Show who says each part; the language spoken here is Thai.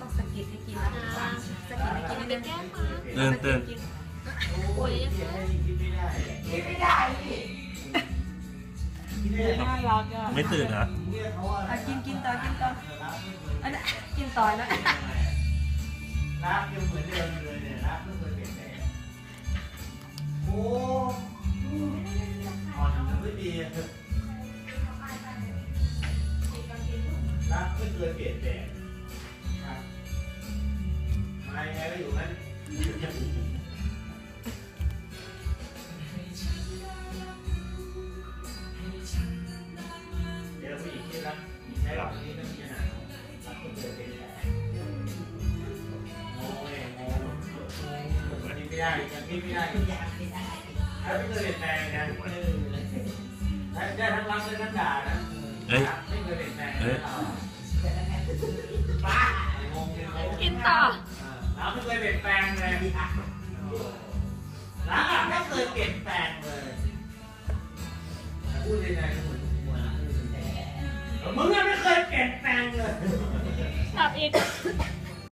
Speaker 1: ต้องสะกิดให้กินนะสะกิดให้กินนิดนึง
Speaker 2: แก้มมา
Speaker 3: ตื่นตื่น
Speaker 4: โอ้ยไม่ได้
Speaker 1: ไม่ได้
Speaker 4: ไม่ได้
Speaker 1: น่ารักอะ
Speaker 3: ไม่ตื่นเหรอ
Speaker 1: อะกินกินต่อกินต่ออันนั้นกินต่อแล้ว
Speaker 4: รักยังเหมือนเดิมเลยเนี่ยรักไม่เคยเปลี่ยนแปลงโอ้อ่อนยังไม่ดี เคยเปลี่ยนแปลงครับมายังไงก็อยู่นั้นเดี๋ยวผู้หญิงที่รักใช้หลอกนี้ไม่มีปัญหารักไม่เคยเปลี่ยนแปลงโอ้ยโอ้ยวันนี้ไม่ได้ยังคิดไม่ได้ถ้าไม่เคยเปลี่ยนแปลงนะได้ทั้งรักได้ทั้งด่านะ
Speaker 2: ต่อ
Speaker 4: เราไม่เคยเปลี่ยนแปลงเลยรักอะไม่เคยเปลี่ยนแปลงเลยพูดยังไงก็เหมือนเหมือนมึงอะไม่เคยเปลี่ยนแปลงเลย
Speaker 2: กลับอีก